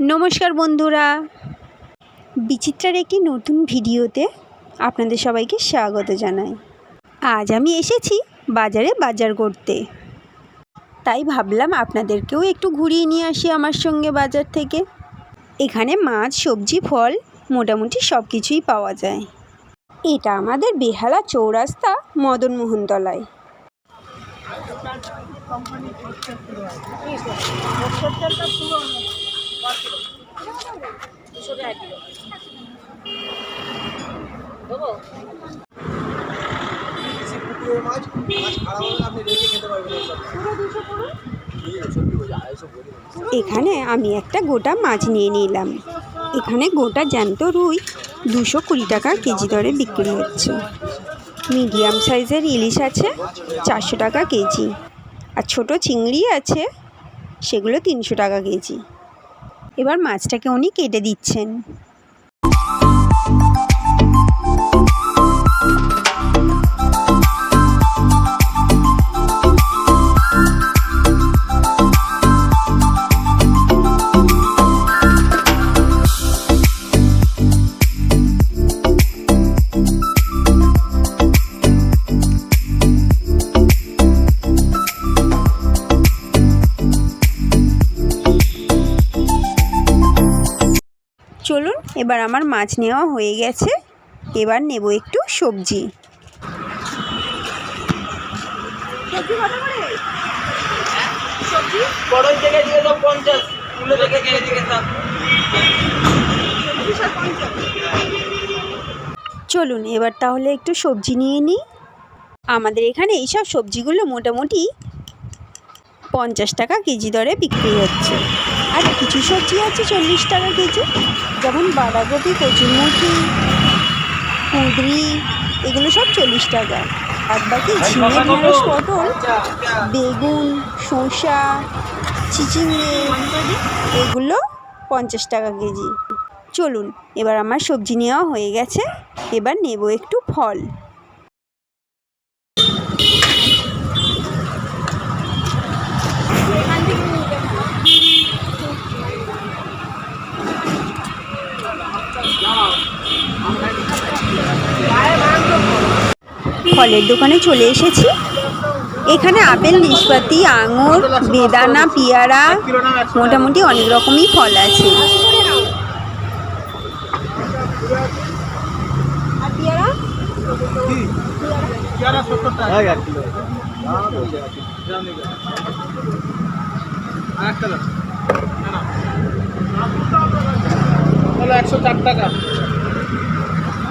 নমস্কার বন্ধুরা। বিচিত্রার একটি নতুন ভিডিওতে আপনাদের সবাইকে স্বাগত জানাই। আজ আমি এসেছি বাজারে বাজার করতে। তাই ভাবলাম আপনাদেরকেও একটু ঘুরিয়ে নিয়ে আসি আমার সঙ্গে বাজার থেকে। এখানে মাছ, সবজি, ফল মোটামুটি সব কিছুই পাওয়া যায়। এটা আমাদের বেহালা চৌরাস্তা মদনমোহনতলায়। এখানে আমি একটা গোটা মাছ নিয়ে নিলাম। এখানে গোটা জ্যান্ত রুই দুশো কুড়ি টাকা কেজি দরে বিক্রি হচ্ছে। মিডিয়াম সাইজের ইলিশ আছে চারশো টাকা কেজি। আর ছোট চিংড়ি আছে, সেগুলো তিনশো টাকা কেজি। এবার মাছটাকে উনি কেটে দিচ্ছেন। চলুন এবার আমার মাছ নেওয়া হয়ে গেছে। এবার নেব একটু সবজি। চলুন এবার তাহলে একটু সবজি নিয়ে নিই। আমাদের এখানে এইসব সবজিগুলো মোটামুটি পঞ্চাশ টাকা কেজি দরে বিক্রি হচ্ছে। আর কিছু সবজি আছে চল্লিশ টাকা কেজি যেমন বাঁধাকপি কচুরমুখি কুঁদরি এগুলো সব চল্লিশ টাকা। আর বাকি ঝিঙে ঢেঁড়স পটল বেগুন শসা চিচিঙে এগুলো পঞ্চাশ টাকা কেজি। চলুন এবার আমার সবজি নেওয়া হয়ে গেছে। এবার নেব একটু ফল। ফলের দোকানে চলে এসেছি। এখানে আপেল, নিষ্পাতি, আঙুর, বেদানা, পেয়ারা, মোটামুটি অনেক রকমই ফল আছে। হ্যাঁ হ্যাঁ তাহলে একশো চার টাকা।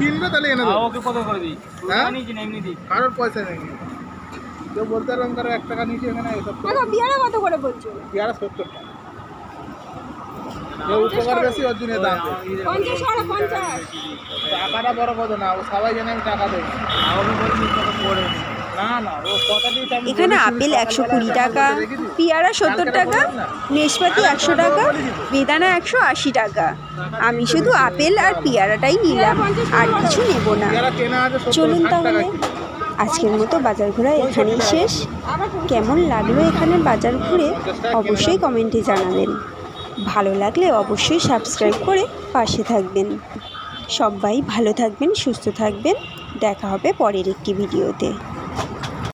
কিনবে তাহলে এনে দেবো। ওকে কত করে দিই? হ্যাঁ? নিয়েছি না এমনি দিই। কারোর পয়সা নেই। কেউ বলতে পারলাম কারও এক টাকা নিচে এখানে এসব পেয়ারা কত করে বলছো? পেয়ারা সত্তর টাকা। কেউ উপকার বেশি ওর জন্য দাম। পঞ্চাশ টাকাটা বড় কথা না ও সবাই জানে আমি টাকা দেবো। আমাকে বলছি কত পড়ে এখানে আপেল একশো কুড়ি টাকা, পেয়ারা সত্তর টাকা নেশপাতি একশো টাকা, বেদানা একশো আশি টাকা। আমি শুধু আপেল আর পেয়ারাটাই নিলাম, আর কিছু নেব না। চলুন তাহলে, আজকের মতো বাজার ঘোরা এখানেই শেষ। কেমন লাগল এখানে বাজার ঘুরে, অবশ্যই কমেন্টে জানাবেন। ভালো লাগলে অবশ্যই সাবস্ক্রাইব করে পাশে থাকবেন। সবাই ভালো থাকবেন, সুস্থ থাকবেন। দেখা হবে পরের একটি ভিডিওতে।